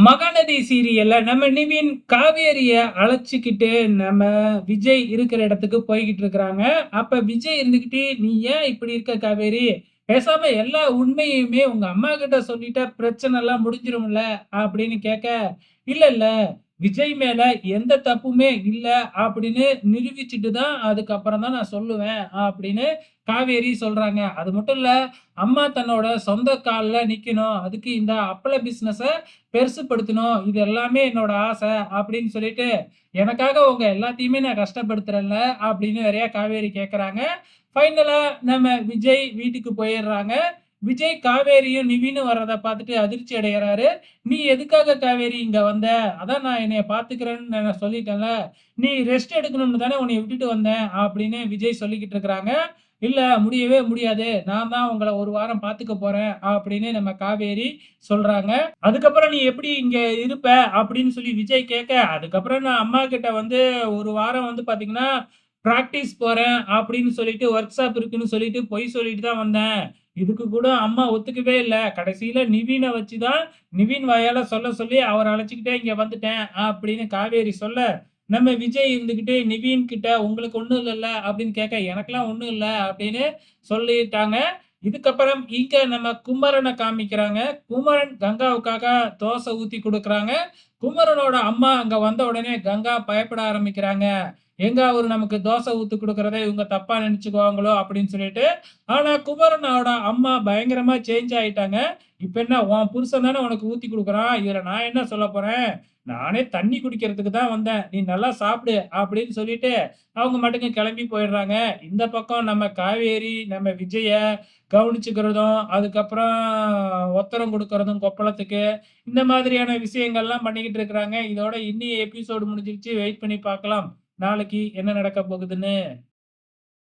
மகாநதி சீரியல்ல நம்ம நிவின் காவேரிய அழைச்சிக்கிட்டு நம்ம விஜய் இருக்கிற இடத்துக்கு போய்கிட்டு இருக்கிறாங்க. அப்ப விஜய் இருந்துகிட்டு, "நீ ஏன் இப்படி இருக்க காவேரி? பேசாம எல்லா உண்மையுமே உங்க அம்மா கிட்ட சொல்லிட்ட பிரச்சனை எல்லாம் முடிஞ்சிரும்ல?" அப்படின்னு கேட்க, "இல்ல, இல்ல. விஜய் மேல எந்த தப்புமே இல்லை அப்படின்னு நிரூபிச்சுட்டு தான் அதுக்கப்புறம் தான் நான் சொல்லுவேன்." அப்படின்னு காவேரி சொல்றாங்க. அது மட்டும் இல்ல, அம்மா தன்னோட சொந்த காலில் நிக்கணும். அதுக்கு இந்த அப்பள பிசினஸ பெருசுப்படுத்தணும் இது எல்லாமே என்னோட ஆசை அப்படின்னு சொல்லிட்டு, எனக்காக உங்க எல்லாத்தையுமே நான் கஷ்டப்படுத்துறேன்ல அப்படின்னு நிறைய காவேரி கேட்குறாங்க ஃபைனலா நம்ம விஜய் வீட்டுக்கு போயிடுறாங்க விஜய் காவேரியும், நிவின்னு வர்றதை பார்த்துட்டு அதிர்ச்சி அடைகிறாரு "நீ எதுக்காக காவேரி இங்க வந்த? அதான் நான் என்னைய பார்த்துக்கிறேன்னு நான் சொல்லிட்டேன்ல. நீ ரெஸ்ட் எடுக்கணும்னு தானே உன்னை விட்டுட்டு வந்தேன்." அப்படின்னு விஜய் சொல்லிக்கிட்டு இருக்கிறாங்க. "இல்ல முடியவே முடியாது. நான் தான் உங்களை ஒரு வாரம் பார்த்துக்க போறேன்." அப்படின்னு நம்ம காவேரி சொல்றாங்க. "அதுக்கப்புறம் நீ எப்படி இங்க இருப்ப?" அப்படின்னு சொல்லி விஜய் கேட்க, "அதுக்கப்புறம் நான் அம்மாகிட்ட வந்து ஒரு வாரம் வந்து பார்த்தீங்கன்னா, ப்ராக்டிஸ் போகிறேன் அப்படின்னு சொல்லிட்டு, ஒர்க் ஷாப் இருக்குன்னு சொல்லிட்டு பொய் சொல்லிட்டு தான் வந்தேன். இதுக்கு கூட அம்மா ஒத்துக்கவே இல்லை கடைசியில் நிவீனை வச்சு தான் நிவின் வாயால் சொல்ல சொல்லி அவரை அழைச்சிக்கிட்டே இங்கே வந்துட்டேன்." அப்படின்னு காவேரி சொல்ல, நம்ம விஜய் இருந்துக்கிட்டு நிவின் கிட்ட, "உங்களுக்கு ஒன்றும் இல்லைல்ல அப்படின்னு கேட்க, "எனக்கெல்லாம் ஒன்றும் இல்லை அப்படின்னு சொல்லிட்டாங்க. இதுக்கப்புறம் இங்க நம்ம குமரனை காமிக்கிறாங்க. குமரன் கங்காவுக்காக தோசை ஊத்தி கொடுக்குறாங்க குமரனோட அம்மா அங்க வந்த உடனே கங்கா பயப்பட ஆரம்பிக்கிறாங்க. "எங்க அவர் நமக்கு தோசை ஊத்து கொடுக்கறத இவங்க தப்பா நினைச்சுக்குவாங்களோ அப்படின்னு சொல்லிட்டு. ஆனா குமரனோட அம்மா பயங்கரமா சேஞ்ச் ஆயிட்டாங்க. "இப்ப என்ன உன் புருஷன் தானே உனக்கு ஊத்தி கொடுக்குறான் இதுல நான் என்ன சொல்லப் போறேன்? நானே தண்ணி குடிக்கிறதுக்கு தான் வந்தேன். நீ நல்லா சாப்பிடு." அப்படின்னு சொல்லிட்டு அவங்க பாட்டுக்கு கிளம்பி போயிடுறாங்க. இந்த பக்கம் நம்ம காவேரி, நம்ம விஜய கவனிச்சுக்கிறதும், அதுக்கப்புறம் ஒத்தரம் கொடுக்கறதும் கொப்பளத்துக்கு, இந்த மாதிரியான விஷயங்கள்லாம் பண்ணிக்கிட்டு இருக்கிறாங்க. இதோட இன்னி எபிசோடு முடிஞ்சிருச்சு. வெயிட் பண்ணி பார்க்கலாம். நாளைக்கு என்ன நடக்கப் போகுதுன்னு.